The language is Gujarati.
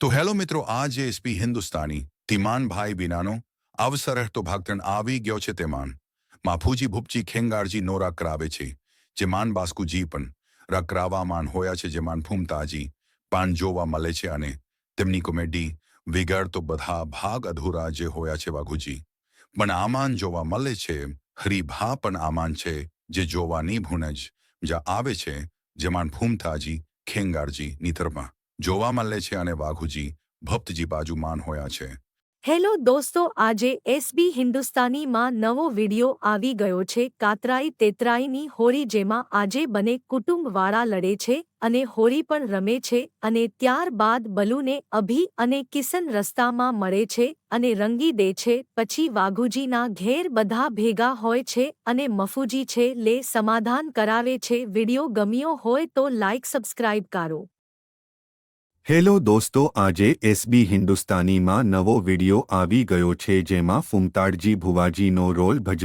તો હેલો મિત્રો, આ જે એસપી હિન્દુસ્તાની તિમાનભાઈ બિનાનો અવસર તો ભાગતણ આવી ગયો છે તેમાન માફુજી ભૂપજી ખેંગારજી નો રકરાવે છે, જે માન બાસ્કુજી પણ રકરાવામાન હોયા છે, જે માન ફૂમતાજી પાન જોવા મળે છે અને તેમની કોમેડી વિગર તો બધા ભાગ અધૂરા જે હોયા છે વાઘુજી. પણ આમાન જોવા મળે છે હરિભા પણ આમાન છે, જે જોવાની ભૂનજ જ્યાં આવે છે જેમાન ફૂમતાજી ખેંગારજી નીતરમાં જોવા મળે છે અને વાઘુજી ભક્તજી બાજુ માન હોયા છે. હેલો દોસ્તો, આજે એસબી હિન્દુસ્તાનીમાં નવો વિડિયો આવી ગયો છે કાતરાઈ તેતરાઈની હોળી જેમાં આજે બને કુટુંબવાળા લડે છે અને હોળી પણ રમે છે અને ત્યારબાદ બલુને અભી અને કિસન રસ્તામાં મળે છે અને રંગી દે છે. પછી વાઘુજીના ઘેર બધા ભેગા હોય છે અને મફુજી છે લે સમાધાન કરાવે છે. વિડિયો ગમ્યો હોય તો લાઇક સબસ્ક્રાઇબ કરો. હેલો દોસ્તો, આજે એસબી હિન્દુસ્તાનીમાં નવો વિડિયો આવી ગયો છે જેમાં ફુમતાડજી ભુવાજીનો રોલ ભજવે